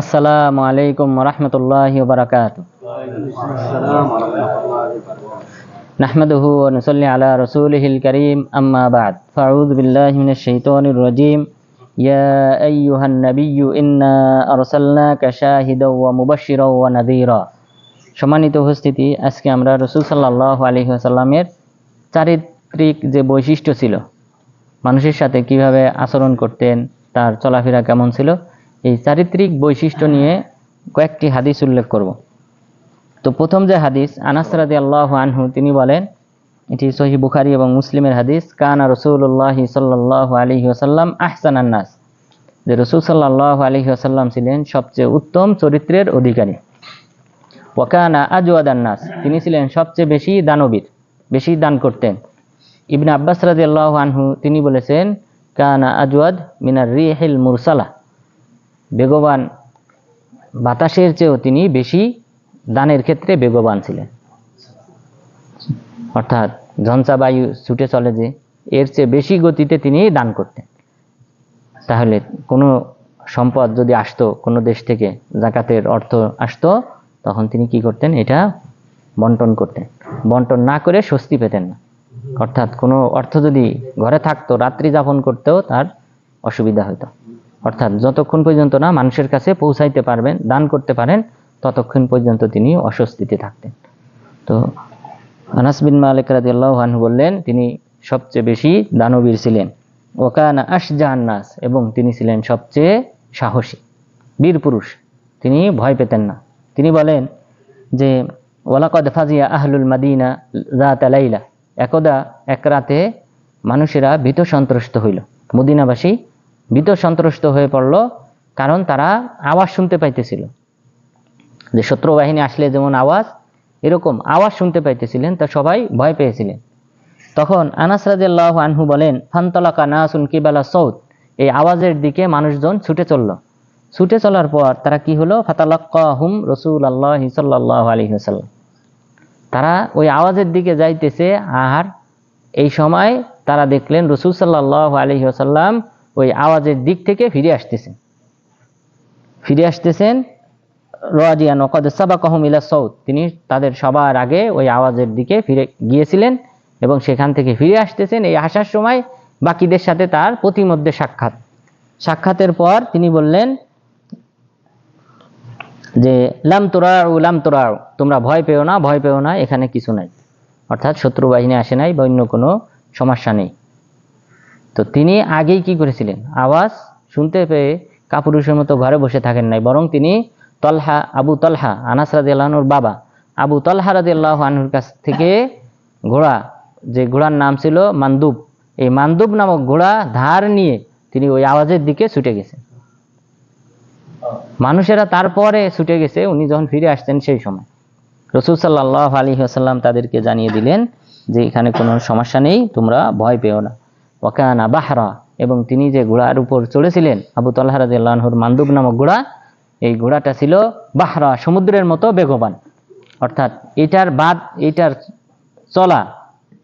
আসসালামু আলাইকুম রহমতুল্লাহি আলা রাসূলিহিল আম্মা বাদ। ফারুদ বিল্লাহি ইয়া ইন্না সম্মানিত উপস্থিতি, আজকে আমরা রসুল সাল্লাহ আলাইহি আসাল্লামের চারিত্রিক যে বৈশিষ্ট্য ছিল, মানুষের সাথে কীভাবে আচরণ করতেন, তার চলাফেরা কেমন ছিল এই চারিত্রিক বৈশিষ্ট্য নিয়ে কয়েকটি হাদিস উল্লেখ করব। তো প্রথম যে হাদিস আনাস রাদি আল্লাহ আনহু তিনি বলেন এটি সহি বুখারি এবং মুসলিমের হাদিস কানা রসুল্লাহ সাল্লাহ আলহি আসাল্লাম আহসান আন্নাস যে রসুল সাল্লাহ আলহি আসাল্লাম ছিলেন সবচেয়ে উত্তম চরিত্রের অধিকারী। ওয়াকানা আজওয়াদ আন্নাস তিনি ছিলেন সবচেয়ে বেশি দানবীর বেশি দান করতেন। ইবনে আব্বাস রাজি আল্লাহ আনহু তিনি বলেছেন কানা আজওয়াদ মিনার রিহিল মুরসালা বেগবান, বাতাসের চেয়েও তিনি বেশি দানের ক্ষেত্রে বেগবান ছিলেন। অর্থাৎ ঝঞ্ঝা বায়ু ছুটে চলে যে, এর চেয়ে বেশি গতিতে তিনি দান করতেন। তাহলে কোনো সম্পদ যদি আসতো, কোনো দেশ থেকে জাকাতের অর্থ আসতো, তখন তিনি কি করতেন? এটা বন্টন করতেন। বন্টন না করে স্বস্তি পেতেন না। অর্থাৎ কোনো অর্থ যদি ঘরে থাকতো, রাত্রি যাপন করতেও তার অসুবিধা হতো। অর্থাৎ যতক্ষণ পর্যন্ত না মানুষের কাছে পৌঁছাইতে পারবেন, দান করতে পারেন, ততক্ষণ পর্যন্ত তিনি অস্বস্তিতে থাকতেন। তো আনাস বিন মালিক রাদিয়াল্লাহু আনহু বললেন, তিনি সবচেয়ে বেশি দানবীর ছিলেন। ওকানা আশজাহান নাস এবং তিনি ছিলেন সবচেয়ে সাহসী, বীর পুরুষ। তিনি ভয় পেতেন না। তিনি বলেন যে, ওয়ালাকদ ফাজিয়া আহলুল মাদিনা রাত আলাইলা একদা এক রাতে মানুষেরা ভীত সন্ত্রস্ত হইল। মদিনাবাসী ভীত সন্ত্রস্ত হয়ে পড়ল, কারণ তারা আওয়াজ শুনতে পাইতেছিল। যে শত্রু বাহিনী আসলে যেমন আওয়াজ, এরকম আওয়াজ শুনতে পাইতেছিলেন, তা সবাই ভয় পেয়েছিলেন। তখন আনাস রাদিয়াল্লাহু আনহু বলেন, ফান্তলাকা নাসুন কিবালা সৌদ এই আওয়াজের দিকে মানুষজন ছুটে চলল। ছুটে চলার পর তারা কি হলো? ফাতালাক্কাহুম রসুল আল্লাহ সাল্লাহ আলী সাল্লাম তারা ওই আওয়াজের দিকে যাইতেছে, আর এই সময় তারা দেখলেন রসুল সাল্লাহ আলী আসাল্লাম ওই আওয়াজের দিক থেকে ফিরে আসতেছেন। ফিরে আসতেছেন রাজিয়ান ওকদ সাবা কহম ইলা সৌদ তিনি তাদের সবার আগে ওই আওয়াজের দিকে ফিরে গিয়েছিলেন এবং সেখান থেকে ফিরে আসতেছেন এই আসার সময় বাকিদের সাথে তার প্রতিমধ্যে সাক্ষাৎ। সাক্ষাতের পর তিনি বললেন যে, লাম তোরাও লাম তোরাও তোমরা ভয় পেও না, ভয় পেও না, এখানে কিছু নাই। অর্থাৎ শত্রু বাহিনী আসে নাই বা অন্য কোনো সমস্যা নেই। তো তিনি আগেই কি করেছিলেন? আওয়াজ শুনতে পেয়ে কাপুরুষের মতো ঘরে বসে থাকেন নাই, বরং তিনি তলহা, আবু তলহা, আনাস রাজি আল্লাহনুর বাবা। আবু তলহা রাজি আল্লাহ আনহুর কাছ থেকে ঘোড়া, যে ঘোড়ার নাম ছিল মান্দুব, এই মান্দুব নামক ঘোড়া ধার নিয়ে তিনি ওই আওয়াজের দিকে ছুটে গেছেন। মানুষেরা তারপরে ছুটে গেছে, উনি যখন ফিরে আসছেন সেই সময়। রসুল সাল্লাহ আলী আসাল্লাম তাদেরকে জানিয়ে দিলেন যে, এখানে কোনো সমস্যা নেই, তোমরা ভয় পেও না। ওকানা বাহরা, এবং তিনি যে ঘোড়ার উপর চড়েছিলেন, আবু তাল্লাহ রাজুর মান্দুব নামক ঘোড়া এই ঘোড়াটা ছিল বাহরা, সমুদ্রের মতো বেগবান। অর্থাৎ এটার বাদ, এটার চলা,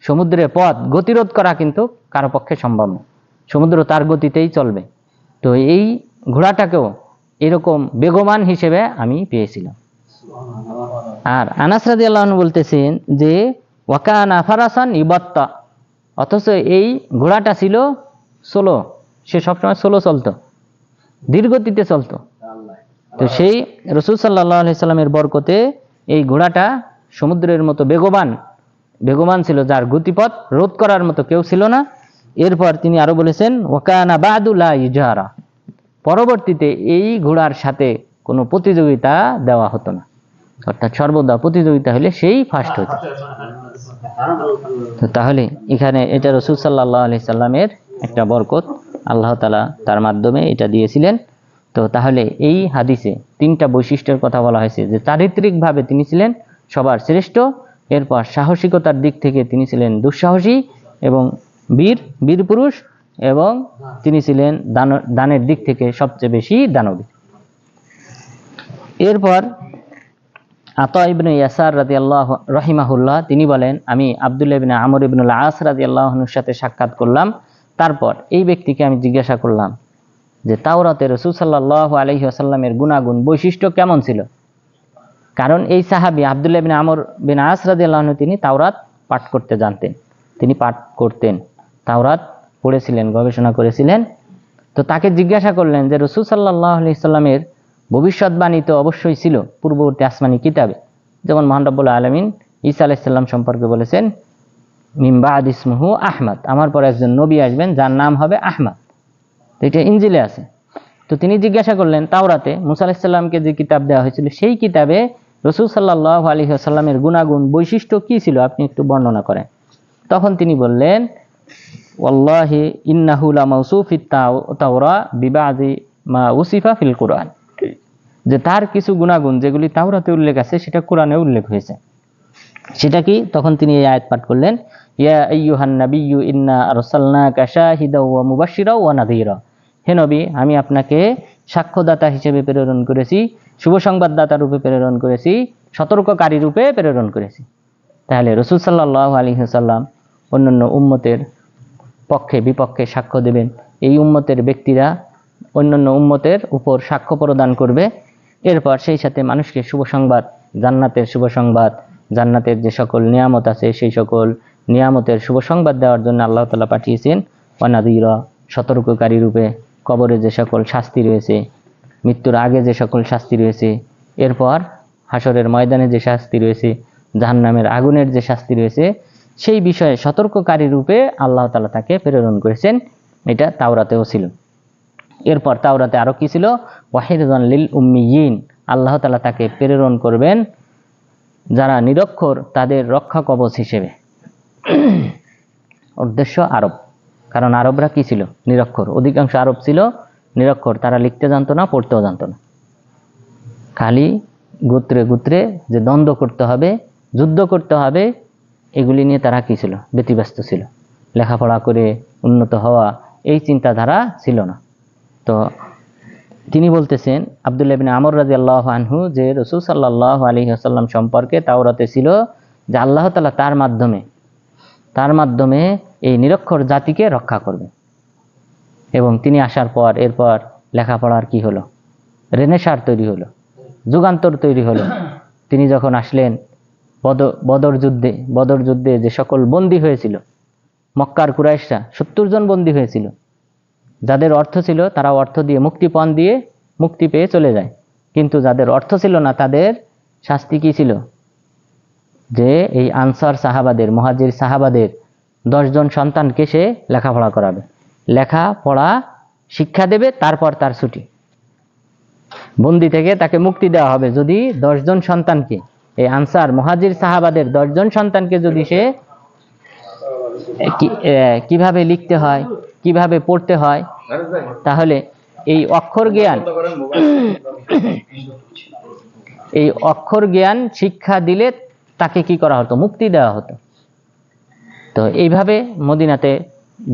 সমুদ্রের পথ গতিরোধ করা কিন্তু কারও পক্ষে সম্ভব না। সমুদ্র তার গতিতেই চলবে। তো এই ঘোড়াটাকেও এরকম বেগমান হিসেবে আমি পেয়েছিলাম। আর আনাস রাজি আল্লাহ বলতেছেন যে, ওয়াকানা ফারাসান ইবত্তা অথচ এই ঘোড়াটা ছিল সোলো সে সবসময় সোলো চলতো। ধীরগতিতে চলতো। তো সেই রসুল সাল্লাহ সাল্লামের বরকতে এই ঘোড়াটা সমুদ্রের মতো বেগবান বেগবান ছিল যার গতিপথ রোধ করার মতো কেউ ছিল না। এরপর তিনি আরও বলেছেন, ওয়াকানা বাদুল্লাহ ইজাহারা। পরবর্তীতে এই ঘোড়ার সাথে কোনো প্রতিযোগিতা দেওয়া হতো না। অর্থাৎ সর্বদা প্রতিযোগিতা হলে সেই ফার্স্ট হতো। তাহলে এখানে এটা রসুল সাল্লাহ আলি সাল্লামের একটা বরকত। আল্লাহ তালা তার মাধ্যমে এটা দিয়েছিলেন। তো তাহলে এই হাদিসে তিনটা বৈশিষ্ট্যের কথা বলা হয়েছে যে চারিত্রিকভাবে তিনি ছিলেন সবার শ্রেষ্ঠ, এরপর সাহসিকতার দিক থেকে তিনি ছিলেন দুঃসাহসী এবং বীর বীর পুরুষ এবং তিনি ছিলেন দান, দানের দিক থেকে সবচেয়ে বেশি দানবী। এরপর আতা ইবনে ইয়াসার রাজি আল্লাহ রহিমাহুল্লাহ, তিনি বলেন, আমি আবদুল্লাহ ইবনে আমর ইবনুল আস রাজি আল্লাহনুর সাথে সাক্ষাৎ করলাম। তারপর এই ব্যক্তিকে আমি জিজ্ঞাসা করলাম যে, তাওরাতে রসুল সাল্লাহ আলহি আসাল্লামের গুণাগুণ, বৈশিষ্ট্য কেমন ছিল? কারণ এই সাহাবি আবদুল্লাহ বিন আমর বিন আসরাদ তিনি তাওরাত পাঠ করতে জানতেন। তিনি পাঠ করতেন, তাওরাত পড়েছিলেন, গবেষণা করেছিলেন। তো তাকে জিজ্ঞাসা করলেন যে, রসুল সাল্লাহ আলি সাল্লামের ভবিষ্যৎবাণী তো অবশ্যই ছিল পূর্ববর্তী আসমানি কিতাবে। যেমন মহানরবুল আলমিন ঈসা আলাইসাল্লাম সম্পর্কে বলেছেন মিম্বা আদিসমহু আহমদ। আমার পর একজন নবী আসবেন যার নাম হবে আহমদ। তো এটা ইঞ্জিলে আছে। তো তিনি জিজ্ঞাসা করলেন, তাওরাতে মুসা আলাহিসাল্লামকে যে কিতাব দেওয়া হয়েছিল, সেই কিতাবে রসুল সাল্লাহ আলী আসাল্লামের গুণাগুণ, বৈশিষ্ট্য কি ছিল? আপনি একটু বর্ণনা করেন। তখন তিনি বললেন, ওয়াল্লাহি ইন্নাহুলা মৌসুফিত তাওরা বিবাদি মা উসিফা ফিল কোরআন। যে তার কিছু গুণাগুণ যেগুলি তাওরাতে উল্লেখ আছে, সেটা কোরআনে উল্লেখ হয়েছে। সেটা কি? তখন তিনি এই আয়াত পাঠ করলেন, ইয়া আইয়ুহান নাবিয়্যু ইন্না আরসালনাকা শাহিদাও ওয়া মুবাশশিরাও ওয়া নাযীরা হে নবী, আমি আপনাকে সাক্ষ্যদাতা হিসেবে প্রেরণ করেছি, শুভ সংবাদদাতা রূপে প্রেরণ করেছি, সতর্ককারী রূপে প্রেরণ করেছি। তাহলে রসুল সাল্লাহ আলী সাল্লাম অন্যান্য উম্মতের পক্ষে, বিপক্ষে সাক্ষ্য দেবেন। এই উম্মতের ব্যক্তিরা অন্যান্য উম্মতের উপর সাক্ষ্য প্রদান করবে। এরপর সেই সাথে মানুষকে শুভ সংবাদ, জান্নাতের শুভ সংবাদ, জান্নাতের যে সকল নিয়ামত আছে সেই সকল নিয়ামতের শুভ সংবাদ দেওয়ার জন্য আল্লাহ তালা পাঠিয়েছেন, অনাদিরা, সতর্ককারী রূপে কবরে যে সকল শাস্তি রয়েছে, মৃত্যুর আগে যে সকল শাস্তি রয়েছে, এরপর হাসরের ময়দানে যে শাস্তি রয়েছে, জাহান্নামের আগুনের যে শাস্তি রয়েছে, সেই বিষয়ে সতর্ককারী রূপে আল্লাহ তালা তাকে প্রেরণ করেছেন। এটা তাওরাতেও ছিল। এরপর তাওরাতে আরও কি ছিল? ওয়াহিদান লিল উম্মিয়িন। আল্লাহ তালা তাকে প্রেরণ করবেন যারা নিরক্ষর, তাদের রক্ষা কবচ হিসেবে। উদ্দেশ্য আরব। কারণ আরবরা কি ছিল? নিরক্ষর। অধিকাংশ আরব ছিল নিরক্ষর। তারা লিখতে জানতো না, পড়তেও জানতো না। খালি গোত্রে গোত্রে যে দ্বন্দ্ব করতে হবে, যুদ্ধ করতে হবে, এগুলি নিয়ে তারা কি ছিল? ব্যতিব্যস্ত ছিল। লেখাপড়া করে উন্নত হওয়া এই চিন্তাধারা ছিল না। তো তিনি বলতেছেন, আবদুল্লাহ বিন আমর রাজি আল্লাহ আনহু যে রসুল সাল্লাহ আলী আসাল্লাম সম্পর্কে তাওরাতে ছিল যে আল্লাহ তালা তার মাধ্যমে তার মাধ্যমে এই নিরক্ষর জাতিকে রক্ষা করবে। এবং তিনি আসার পর, এরপর লেখাপড়ার কি হলো? রেনেসার তৈরি হলো, যুগান্তর তৈরি হলো। তিনি যখন আসলেন, বদ, বদর যুদ্ধে বদর যুদ্ধে যে সকল বন্দী হয়েছিল, মক্কার কুরাইশরা সত্তর জন বন্দী হয়েছিল যাদের অর্থ ছিল তারা অর্থ দিয়ে মুক্তিপণ দিয়ে মুক্তি পেয়ে চলে যায়। কিন্তু যাদের অর্থ ছিল না, তাদের শাস্তি কি ছিল? যে এই আনসার সাহাবাদের, মহাজির সাহাবাদের দশজন সন্তানকে সে লেখাপড়া করাবে। লেখাপড়া শিক্ষা দেবে, তারপর তার ছুটি। বন্দি থেকে তাকে মুক্তি দেওয়া হবে যদি দশজন সন্তানকে, এই আনসার, মহাজির সাহাবাদের দশজন সন্তানকে যদি সে কীভাবে লিখতে হয়? কীভাবে পড়তে হয়? তাহলে এই অক্ষর জ্ঞান, এই অক্ষর জ্ঞান শিক্ষা দিলে তাকে কি করা হতো? মুক্তি দেওয়া হতো। তো এইভাবে মদিনাতে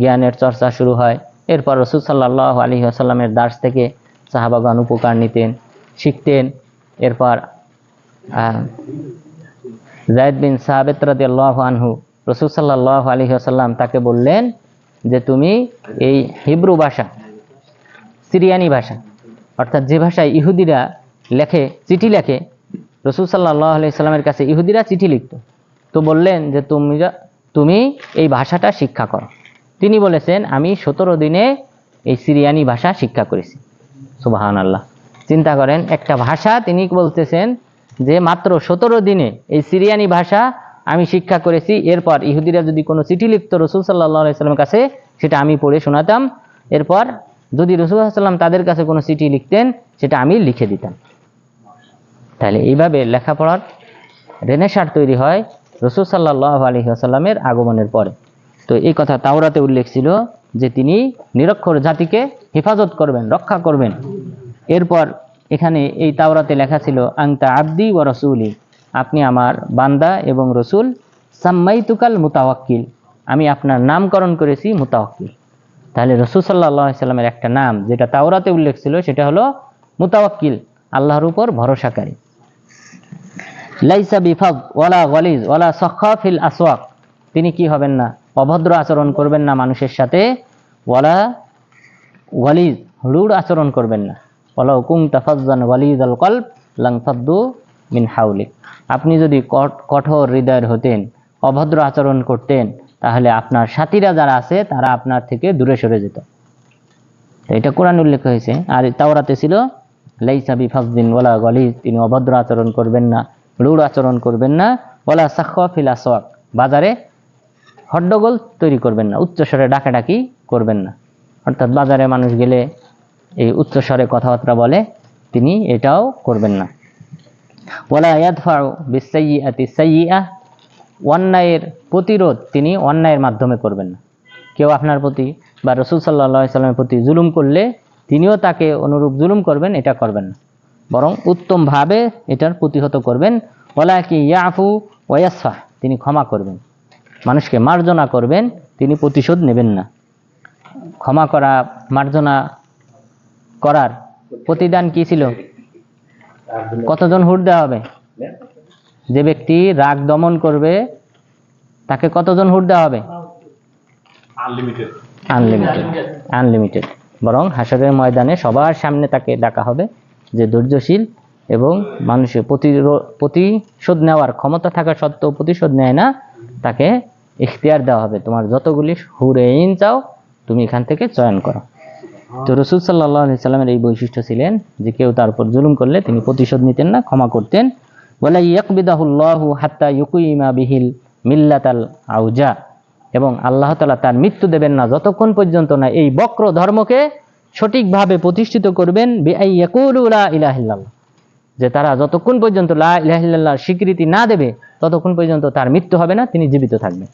জ্ঞানের চর্চা শুরু হয়। এরপর রসুল সাল্লাহ আলী আসাল্লামের দাস থেকে সাহাবাগান উপকার নিতেন, শিখতেন। এরপর জায়দ বিন সাহাবেত রাদিয়াল্লাহ আনহু রসুল সাল্লাহ আলী আসাল্লাম তাকে বললেন যে তুমি এই হিব্রু ভাষা, সিরিয়ানি ভাষা, অর্থাৎ যে ভাষায় ইহুদিরা লেখে, চিঠি লেখে, রসুল সাল্লাহ কাছে ইহুদিরা চিঠি লিখত। তো বললেন যে তুমি তুমি এই ভাষাটা শিক্ষা করো। তিনি বলেছেন, আমি সতেরো দিনে এই সিরিয়ানি ভাষা শিক্ষা করেছি। সুবাহান আল্লাহ চিন্তা করেন, একটা ভাষা তিনি বলতেছেন যে মাত্র সতেরো দিনে এই সিরিয়ানি ভাষা আমি শিক্ষা করেছি, এরপর ইহুদিরা যদি কোনো চিঠি লিখত রসুল সাল্লাহ সাল্লামের কাছে, সেটা আমি পড়ে শোনাতাম। এরপর যদি রসুল সাল্লাম তাদের কাছে কোনো চিঠি লিখতেন, সেটা আমি লিখে দিতাম। তাহলে এইভাবে লেখাপড়ার রেনেসার তৈরি হয় রসুল সাল্লাহ আলী আসাল্লামের আগমনের পরে। তো এই কথা তাওরাতে উল্লেখ ছিল যে তিনি নিরক্ষর জাতিকে হেফাজত করবেন, রক্ষা করবেন। এরপর এখানে এই তাওরাতে লেখা ছিল আংতা আব্দি ও রসুলি। আপনি আমার বান্দা এবং রসুল। সাম্মাইতুকাল মুতাওয়াক্কিল। আমি আপনার নামকরণ করেছি মুতাওয়াক্কিল। তাহলে রসুল সাল্লাহ সাল্লামের একটা নাম, যেটা তাওরাতে উল্লেখ ছিল, সেটা হলো মুতাওয়াক্কিল, আল্লাহর উপর ভরসাকারী। লাইসা বিফাদ, ওয়ালা গলিজ, ওয়ালা সখা ফিল আসওয়াক। তিনি কি হবেন না? অভদ্র আচরণ করবেন না মানুষের সাথে, ওয়ালা ওয়ালিজ রূঢ় আচরণ করবেন না। ওলাউ কুং তাফাজ্জান ওয়ালিদাল কল্প লাং ফাদ্দু মিন হাউলিক। আপনি যদি কঠ- কঠোর হৃদয়ের হতেন, অভদ্র আচরণ করতেন, তাহলে আপনার সাথীরা যারা আছে, তারা আপনার থেকে দূরে সরে যেত। এটা কোরআন উল্লেখ হয়েছে। আর তাওরাতে ছিল লাইসাবি ফাজদিন ওলা গলি তিনি অভদ্র আচরণ করবেন না রূঢ় আচরণ করবেন না ওলা সাখ ফিলা সোয়াক বাজারে হট্টগোল তৈরি করবেন না উচ্চস্বরে ডাকাডাকি করবেন না। অর্থাৎ বাজারে মানুষ গেলে এই উচ্চস্বরে কথাবার্তা বলে, তিনি এটাও করবেন না। ওলা ইয়াদফাউ বিসাইয়াতি সাইয়্যিআহ, অন্যায়ের প্রতিরোধ তিনি অন্যায়ের মাধ্যমে করবেন না। কেউ আপনার প্রতি বা রসুল সাল্লাহ সাল্লামের প্রতি জুলুম করলে তিনিও তাকে অনুরূপ জুলুম করবেন, এটা করবেন না। বরং উত্তমভাবে এটার প্রতিহত করবেন ওলা কি ইয়াফু ওয়াসফা তিনি ক্ষমা করবেন। মানুষকে মার্জনা করবেন, তিনি প্রতিশোধ নেবেন না। ক্ষমা করা, মার্জনা করার প্রতিদান কি ছিল? কতজন হুট দেওয়া হবে? যে ব্যক্তি রাগ দমন করবে তাকে কতজন হুট দেওয়া হবে? আনলিমিটেড আনলিমিটেড আনলিমিটেড বরং হাসরের ময়দানে সবার সামনে তাকে ডাকা হবে যে ধৈর্যশীল এবং মানুষের প্রতিশোধ নেওয়ার ক্ষমতা থাকা সত্ত্বেও প্রতিশোধ নেয় না তাকে ইখতিয়ার দেওয়া হবে। তোমার যতগুলি হুরে ইন চাও তুমি এখান থেকে চয়ন করো। তো রসুল সাল্লাহ সাল্লামের এই বৈশিষ্ট্য ছিলেন যে কেউ তার উপর জুলুম করলে তিনি প্রতিশোধ নিতেন না, ক্ষমা করতেন। বলে ইয়াকবিদাহুল্লাহু হাত্তা ইউকুইমা বিহিল মিল্লাতাল আউজা এবং আল্লাহ তালা তার মৃত্যু দেবেন না যতক্ষণ পর্যন্ত না এই বক্র ধর্মকে সঠিকভাবে প্রতিষ্ঠিত করবেন লা যে তারা যতক্ষণ পর্যন্ত লা ইলাহা ইল্লাল্লাহর স্বীকৃতি না দেবে, ততক্ষণ পর্যন্ত তার মৃত্যু হবে না, তিনি জীবিত থাকবেন।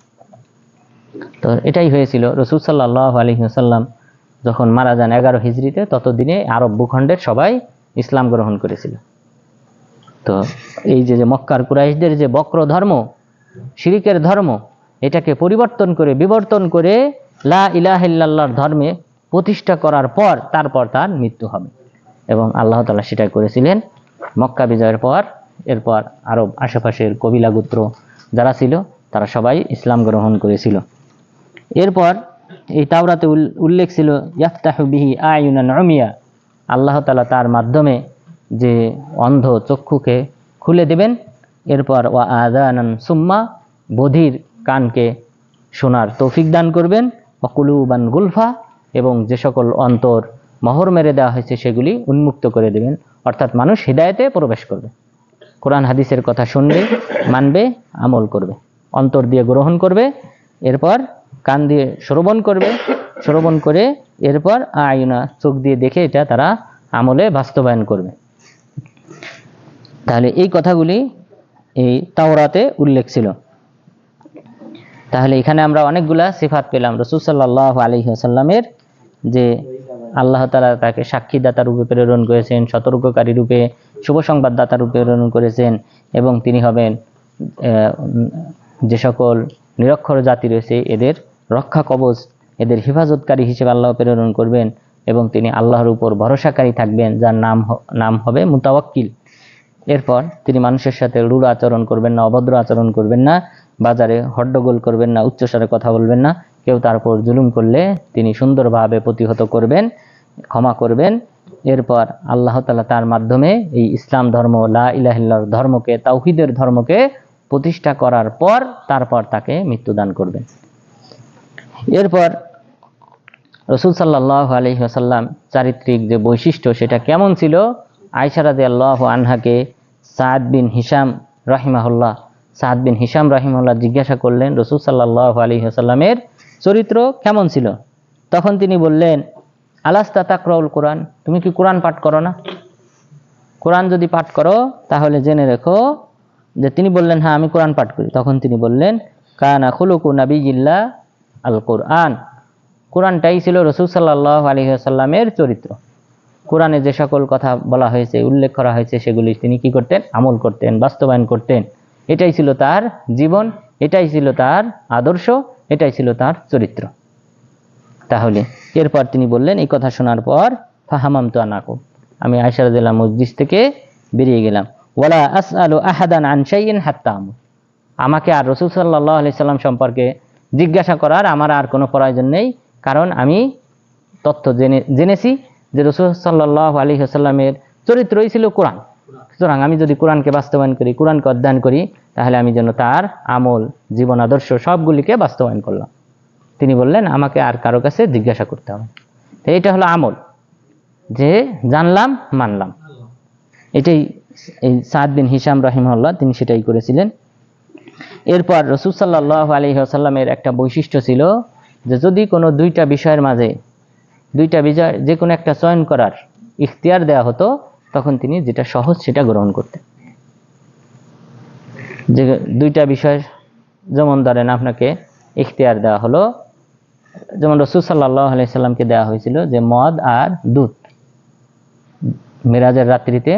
তো এটাই হয়েছিল রসুল সাল্লাহ আলহিহাসাল্লাম যখন মারা যান এগারো হিজড়িতে, ততদিনে আরব ভূখণ্ডের সবাই ইসলাম গ্রহণ করেছিল। তো এই যে যে মক্কার কুরাইশদের যে বক্র ধর্ম, শিরিকের ধর্ম, এটাকে পরিবর্তন করে, বিবর্তন করে লা ইলাহিল্লাহর ধর্মে প্রতিষ্ঠা করার পর তারপর তার মৃত্যু হবে। এবং আল্লাহ তালা সেটাই করেছিলেন। মক্কা বিজয়ের পর, এরপর আরব আশেপাশের কবিলা গোত্র যারা ছিল, তারা সবাই ইসলাম গ্রহণ করেছিল। এরপর এই তাওরাতে উল্লেখ ছিল, ইয়াফতাহু বিহি আয়ুনান উমিয়া। আল্লাহ তালা তার মাধ্যমে যে অন্ধ চক্ষুকে খুলে দেবেন, এরপর ওয়া আদানান সুম্মা, বধির কানকে শোনার তৌফিক দান করবেন অকুলুবান গুলফা, এবং যে সকল অন্তর মহর মেরে দেওয়া হয়েছে, সেগুলি উন্মুক্ত করে দেবেন, অর্থাৎ মানুষ হৃদায়তে প্রবেশ করবে। কোরআন হাদিসের কথা শুনবে, মানবে, আমল করবে, অন্তর দিয়ে গ্রহণ করবে, এরপর কান দিয়ে শ্রবণ করবে, শ্রবণ করে এরপর আয়না চোখ দিয়ে দেখে এটা তারা আমলে বাস্তবায়ন করবে। তাহলে এই কথাগুলি এই তাওরাতে উল্লেখ ছিল। তাহলে এখানে আমরা অনেকগুলা সিফাত পেলাম। রসুল সাল্লাহ আলহিহাসাল্লামের যে আল্লাহ তালা তাকে সাক্ষীদাতা রূপে প্রেরণ করেছেন, সতর্ককারী রূপে, শুভ সংবাদদাতা রূপে প্রেরণ করেছেন এবং তিনি হবেন যে সকল নিরক্ষর জাতি রয়েছে, এদের রক্ষা কবচ, এদের হেফাজতকারী হিসেবে আল্লাহ প্রেরণ করবেন এবং তিনি আল্লাহর উপর ভরসাকারী থাকবেন, যার নাম নাম হবে মুতাওয়াক্কিল। এরপর তিনি মানুষের সাথে রূঢ় আচরণ করবেন না, অভদ্র আচরণ করবেন না, বাজারে হড্ডগোল করবেন না, উচ্চস্বরে কথা বলবেন না, কেউ তার উপর জুলুম করলে তিনি সুন্দরভাবে প্রতিহত করবেন, ক্ষমা করবেন। এরপর আল্লাহ তালা তার মাধ্যমে এই ইসলাম ধর্ম, লা ইলাহিল্লাহর ধর্মকে, তাওহিদের ধর্মকে প্রতিষ্ঠা করার পর তারপর তাকে মৃত্যুদান করবেন এরপর রসুল সাল্লাহ আলহি আসাল্লাম চারিত্রিক যে বৈশিষ্ট্য সেটা কেমন ছিল? আয়সারাদে আল্লাহ আনহাকে সাদ বিন হিসাম রাহিমাহুল্লাহ, সাদ বিন হিসাম রাহিমাহুল্লাহ জিজ্ঞাসা করলেন, রসুল সাল্লাহ আলী আসাল্লামের চরিত্র কেমন ছিল? তখন তিনি বললেন, আলাস্তা তাকরাউল কোরআন, তুমি কি কোরআন পাঠ করো না? কোরআন যদি পাঠ করো, তাহলে জেনে রেখো যে তিনি বললেন হ্যাঁ আমি কোরআন পাঠ করি। তখন তিনি বললেন, কানা খুলুকু নাবিজিল্লা আল কোরআন কোরআনটাই ছিল রসুল সাল্লাহ আলী আসাল্লামের চরিত্র। কোরআনে যে সকল কথা বলা হয়েছে, উল্লেখ করা হয়েছে, সেগুলি তিনি কি করতেন? আমল করতেন, বাস্তবায়ন করতেন। এটাই ছিল তার জীবন, এটাই ছিল তার আদর্শ, এটাই ছিল তার চরিত্র। তাহলে, এরপর তিনি বললেন, এই কথা শোনার পর ফাহামাম তো আনাকুম। আমি আয়সারদুল্লাহ মসজিদ থেকে বেরিয়ে গেলাম। ওয়ালা আস আলু আহাদান হাত্তাম আমাকে আর রসুল সাল্লাহ আলি সাল্লাম সম্পর্কে জিজ্ঞাসা করার আমার আর কোনো প্রয়োজন নেই, কারণ আমি তথ্য জেনে, জেনেছি যে রসুল সাল্লাহ আলী আসাল্লামের চরিত্রই ছিল কোরআন। সুতরাং আমি যদি কোরআনকে বাস্তবায়ন করি, কোরআনকে অধ্যয়ন করি, তাহলে আমি যেন তার আমল, জীবন, আদর্শ সবগুলিকে বাস্তবায়ন করলাম। তিনি বললেন, আমাকে আর কারও কাছে জিজ্ঞাসা করতে হবে তো এটা হলো আমল। যে জানলাম, মানলাম। এটাই এই সাদ বিন হিসাম রহিমউল্লাহ তিনি সেটাই করেছিলেন। এরপর রসুল সাল্লাহ আলী আসাল্লামের একটা বৈশিষ্ট্য ছিল যে যদি কোনো দুইটা বিষয়ের মাঝে, দুইটা বিষয় যে কোনো একটা চয়ন করার ইখতিয়ার দেওয়া হতো, তখন তিনি যেটা সহজ সেটা গ্রহণ করতেন। যে দুইটা বিষয় যেমন ধরেন আপনাকে ইখতিয়ার দেওয়া হলো, যেমন রসুল সাল্লাহ আলাইসাল্লামকে দেওয়া হয়েছিল যে মদ আর দুধ। মিরাজের রাত্রিতে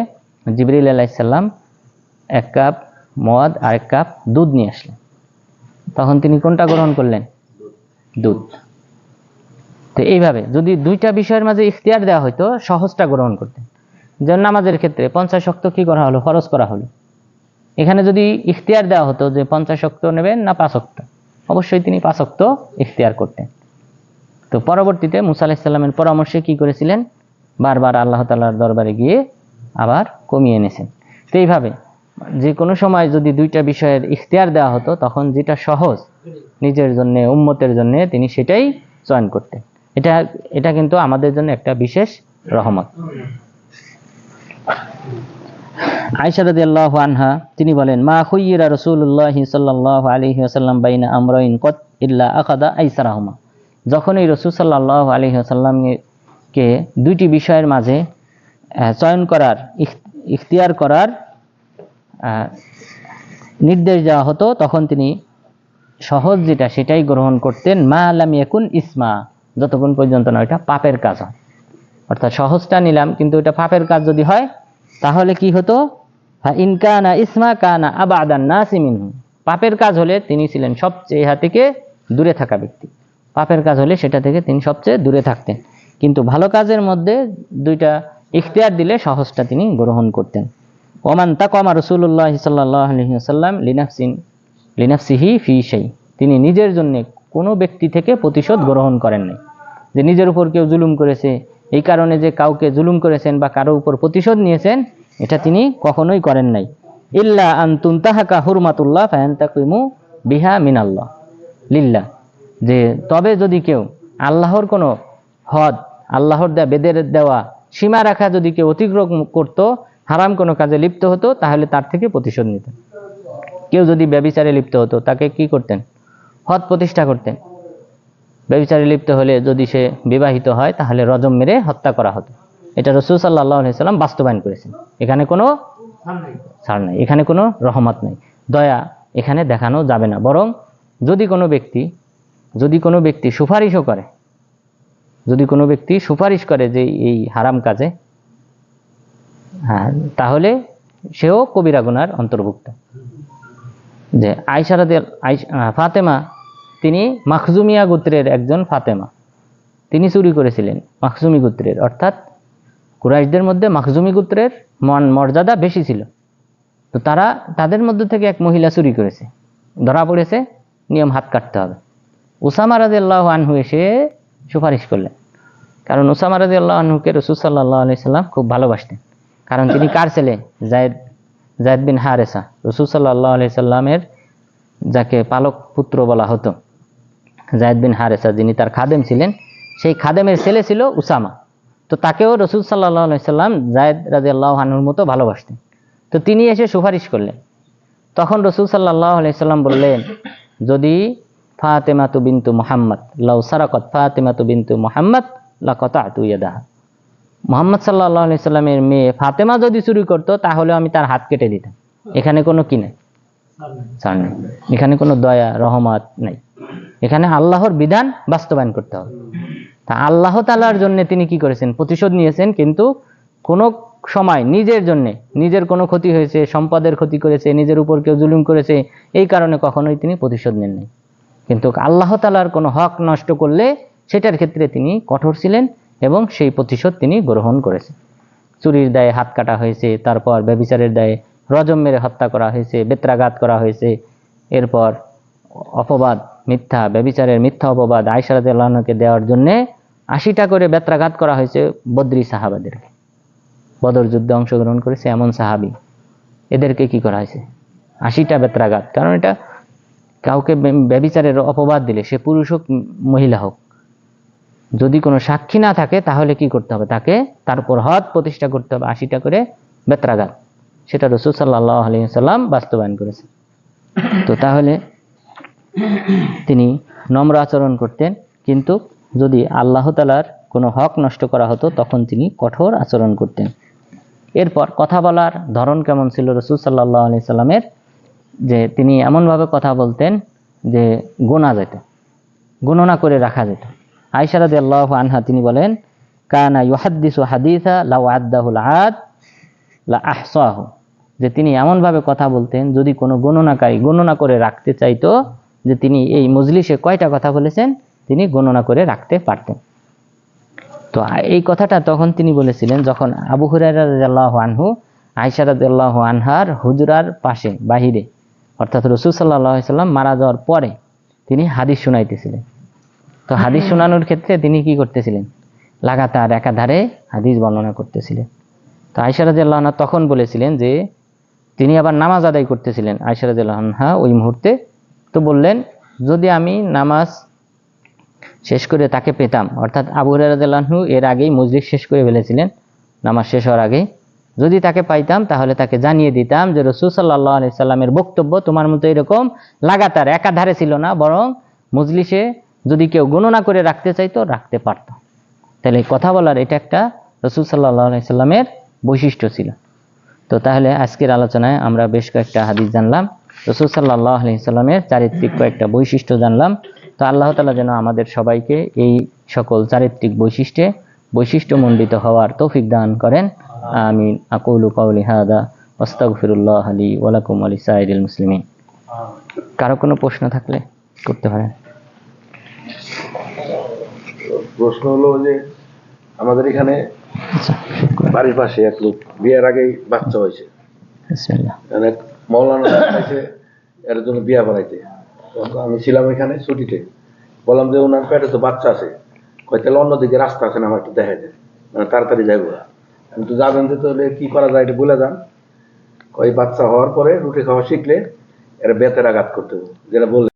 জিবরিল আলাইসাল্লাম এক কাপ মদ আর এক কাপ দুধ নিয়ে আসলেন। তখন তিনি কোনটা গ্রহণ করলেন? দুধ। তো এইভাবে যদি দুইটা বিষয়ের মাঝে ইখতিয়ার দেওয়া হতো সহজটা গ্রহণ করতেন। যেমন নামাজের ক্ষেত্রে পঞ্চাশ শক্ত কি করা হলো? খরচ করা হলো। এখানে যদি ইখতিয়ার দেওয়া হতো যে পঞ্চাশ শক্ত নেবেন না পাঁচ শক্ত? অবশ্যই তিনি পাঁচ শক্ত ইখতিয়ার করতেন। তো পরবর্তীতে মুসা আলাহিসাল্লামের পরামর্শে কি করেছিলেন? বারবার আল্লাহ তালার দরবারে গিয়ে আবার কমিয়ে এনেছেন। তো এইভাবে যে কোনো সময় যদি দুইটা বিষয়ের ইখতিয়ার দেওয়া হতো, তখন যেটা সহজ নিজের জন্য, উম্মতের জন্য তিনি সেটাই চয়ন করতেন। এটা এটা কিন্তু আমাদের জন্য একটা বিশেষ রহমত। আনহা, তিনি বলেন, মা খুইরা আলাইহি ওয়াসাল্লাম বাইনা আমরাইন কত ইল্লা আইসারাহুমা। যখনই রসুল ওয়াসাল্লামকে দুইটি বিষয়ের মাঝে চয়ন করার, ইখ- ইখতিয়ার করার নির্দেশ দেওয়া হতো, তখন তিনি সহজ যেটা সেটাই গ্রহণ করতেন, মা আলাম ইয়াকুন ইসমা, যতক্ষণ পর্যন্ত না, ওইটা পাপের কাজ হয়। অর্থাৎ সহজটা নিলাম, কিন্তু ওইটা পাপের কাজ যদি হয়, তাহলে কি হতো? ইনকানা ইসমা কানা আবাদান নাসিমিনহু পাপের কাজ হলে তিনি ছিলেন সবচেয়ে ইহা থেকে দূরে থাকা ব্যক্তি। পাপের কাজ হলে সেটা থেকে তিনি সবচেয়ে দূরে থাকতেন। কিন্তু ভালো কাজের মধ্যে দুইটা ইখতিয়ার দিলে সহজটা তিনি গ্রহণ করতেন। ওমান তাকমা রসুল্লাহ সাল্লাহ লিনাফসিন, লিনাফসিহি ফি সেই তিনি নিজের জন্য কোনো ব্যক্তি থেকে প্রতিশোধ গ্রহণ করেন নাই। যে নিজের উপর কেউ জুলুম করেছে, এই কারণে যে কাউকে জুলুম করেছেন বা কারও উপর প্রতিশোধ নিয়েছেন, এটা তিনি কখনোই করেন নাই। ইল্লা আন্তুন তাহাকা হুরমাতুল্লাহ ফায়ান্তাকিমু বিহা মিনাল্লাহ। লিল্লা, যে তবে যদি কেউ আল্লাহর কোনো হদ, আল্লাহর দেয়া বেদের দেওয়া সীমা রাখা যদি কেউ অতিক্রম করত, হারাম কোনো কাজে লিপ্ত হতো, তাহলে তার থেকে প্রতিশোধ নিতেন। কেউ যদি ব্যবিচারে লিপ্ত হতো, তাকে কি করতেন? হদ প্রতিষ্ঠা করতেন। ব্যবিচারে লিপ্ত হলে যদি সে বিবাহিত হয়, তাহলে রজম মেরে হত্যা করা হতো। এটা রসুল সাল্লাহ সাল্লাম বাস্তবায়ন করেছেন। এখানে কোনো ছাড় নাই। এখানে কোনো রহমত নাই। দয়া এখানে দেখানো যাবে না। বরং যদি কোনো ব্যক্তি, যদি কোনো ব্যক্তি সুপারিশও করে যদি কোনো ব্যক্তি সুপারিশ করে যে এই হারাম কাজে হ্যাঁ তাহলে সেও কবিরা গুনার অন্তর্ভুক্ত। যে আইসারাদ ফাতেমা, তিনি মাখজুমিয়া গোত্রের একজন ফাতেমা। তিনি চুরি করেছিলেন মাখজুমি গোত্রের, অর্থাৎ কুরাইশদের মধ্যে মাখজুমি গোত্রের মান মর্যাদা বেশি ছিল। তো তারা, তাদের মধ্যে থেকে এক মহিলা চুরি করেছে। ধরা পড়েছে, নিয়ম হাত কাটতে হবে। উসামা রাজি আল্লাহ আনহু এসে সুপারিশ করলেন। কারণ উসামা রাজি আল্লাহ আনহুকে রসুল সাল্লাহ আলি সাল্লাম খুব ভালোবাসতেন। কারণ তিনি কার ছেলে? জায়দ জায়দ বিন হারেসা। রসুল সাল্লাহ আলি সাল্লামের যাকে পালক পুত্র বলা হতো, জায়দ বিন হারেসা, যিনি তার খাদেম ছিলেন, সেই খাদেমের ছেলে ছিল উসামা। তো তাকেও রসুল সাল্লাহ আলি সাল্লাম জায়দ রাজি আল্লাহ আনহুর মতো ভালোবাসতেন। তো তিনি এসে সুপারিশ করলেন। তখন রসুল সাল্লাহ আলাইসাল্লাম বললেন, যদি ফাতেমাতু বিন্তু মোহাম্মদ। লাউ সারাকত ফাতেমাতু বিন্তু মোহাম্মদ, লাকতা মোহাম্মদ সাল্লাহ আলি সাল্লামের মেয়ে ফাতেমা যদি চুরি করতো তাহলে আমি তার হাত কেটে দিতাম। এখানে কোনো কি নেই? ছাড় নেই। এখানে কোনো দয়া, রহমত নেই। এখানে আল্লাহর বিধান বাস্তবায়ন করতে হবে। তা আল্লাহ তালার জন্য তিনি কি করেছেন? প্রতিশোধ নিয়েছেন, কিন্তু কোনো সময় নিজের জন্য, নিজের কোনো ক্ষতি হয়েছে, সম্পদের ক্ষতি করেছে, নিজের উপর কেউ জুলুম করেছে, এই কারণে কখনোই তিনি প্রতিশোধ নেননি। কিন্তু আল্লাহ তালার কোনো হক নষ্ট করলে সেটার ক্ষেত্রে তিনি কঠোর ছিলেন এবং সেই প্রতিশোধ তিনি গ্রহণ করেছেন। চুরির দায়ে হাত কাটা হয়েছে, তারপর ব্যবিচারের দায়ে রজম মেরে হত্যা করা হয়েছে, বেত্রাঘাত করা হয়েছে, এরপর অপবাদ, মিথ্যা ব্যবিচারের মিথ্যা অপবাদ আয়সারাতে আল্লাহকে দেওয়ার জন্যে আশিটা করে বেত্রাঘাত করা হয়েছে বদ্রি সাহাবাদেরকে। বদর যুদ্ধে অংশগ্রহণ করেছে এমন সাহাবি। এদেরকে কি করা হয়েছে? আশিটা বেত্রাঘাত। কারণ এটা কাউকে বে- ব্যভিচারের অপবাদ দিলে সে পুরুষ হোক, মহিলা হোক, যদি কোনো সাক্ষী না থাকে, তাহলে কি করতে হবে? তাকে তার উপর হদ প্রতিষ্ঠা করতে হবে, আশিটা করে বেত্রাঘাত সেটা রসুল সাল্লাহ আলিয়াল্লাম বাস্তবায়ন করেছে তো তাহলে তিনি নম্র আচরণ করতেন, কিন্তু যদি আল্লাহ তালার কোনো হক নষ্ট করা হতো, তখন তিনি কঠোর আচরণ করতেন। এরপর কথা বলার ধরন কেমন ছিল? রসুল সাল্লাহ আলি সাল্লামের যে তিনি এমনভাবে কথা বলতেন যে গোনা যেত, গণনা করে রাখা যেত। আয়সারাদ আল্লাহ আনহা তিনি বলেন, কানা ইউহাদ্দিসু হাদিসা লাউ আদাহুল আদ লা আহসাহু। যে তিনি এমনভাবে কথা বলতেন, যদি কোনো গণনাকারী গণনা করে রাখতে চাইতো যে তিনি এই মজলিসে কয়টা কথা বলেছেন, তিনি গণনা করে রাখতে পারতেন। তো এই কথাটা তখন তিনি বলেছিলেন, যখন আবু হুরাইরাহ আনহু আয়সা রাদিয়াল্লাহ আনহার হুজরার পাশে, বাহিরে অর্থাৎ রসুল সাল্লাহ সাল্লাম মারা যাওয়ার পরে তিনি হাদিস শুনাইতেছিলেন। তো হাদিস শোনানোর ক্ষেত্রে তিনি কি করতেছিলেন? লাগাতার একাধারে হাদিস বর্ণনা করতেছিলেন। তো আয়সা রাদিয়াল্লাহু তখন বলেছিলেন যে তিনি আবার নামাজ আদায় করতেছিলেন। আয়সা রাদিয়াল্লাহু ওই মুহূর্তে তো বললেন যদি আমি নামাজ শেষ করে তাকে পেতাম অর্থাৎ আবু রাজু এর আগেই মজলিস শেষ করে ফেলেছিলেন। নামাজ শেষ হওয়ার আগেই। যদি তাকে পাইতাম, তাহলে তাকে জানিয়ে দিতাম যে রসুল সাল্লাহ আলি সাল্লামের বক্তব্য তোমার মতো এরকম লাগাতার, একাধারে ছিল না, বরং মজলিসে যদি কেউ গণনা করে রাখতে চাইতো, রাখতে পারত। তাহলে কথা বলার এটা একটা রসুল সাল্লাহ আলি সাল্লামের বৈশিষ্ট্য ছিল। তো তাহলে আজকের আলোচনায় আমরা বেশ কয়েকটা হাদিস জানলাম, রসুল সাল্লাহ আলি সাল্লামের চারিত্রিক কয়েকটা বৈশিষ্ট্য জানলাম। তো আল্লাহ তালা যেন আমাদের সবাইকে এই সকল চারিত্রিক বৈশিষ্ট্যে বৈশিষ্ট্যমণ্ডিত হওয়ার তৌফিক দান করেন। আমিন। আকুলু কাউলি হাদা ওস্তাগফিরুল্লাহ আলী ওয়ালাকুম আলী সাইদুল মুসলিমিন। কারও কোনো প্রশ্ন থাকলে করতে পারেন। প্রশ্ন হলো যে আমাদের এখানে আচ্ছা বাড়ির পাশে এক লোক বিয়ের আগেই বাচ্চা হয়েছে। মানে মৌলানা আছে এর জন্য বিয়া বানাইতে। আমি ছিলাম এখানে ছুটিতে। বললাম যে ওনার পেটে তো বাচ্চা আছে। কয় তাহলে অন্যদিকে রাস্তা আছে না আমার একটু দেখা যায় মানে তাড়াতাড়ি যাইবো আমি তো যাবেন যে তাহলে কি করা যায় এটা বলে যান। ওই বাচ্চা হওয়ার পরে রুটি খাওয়া শিখলে এর বেতের আঘাত করতে হবে, যেটা বললেন।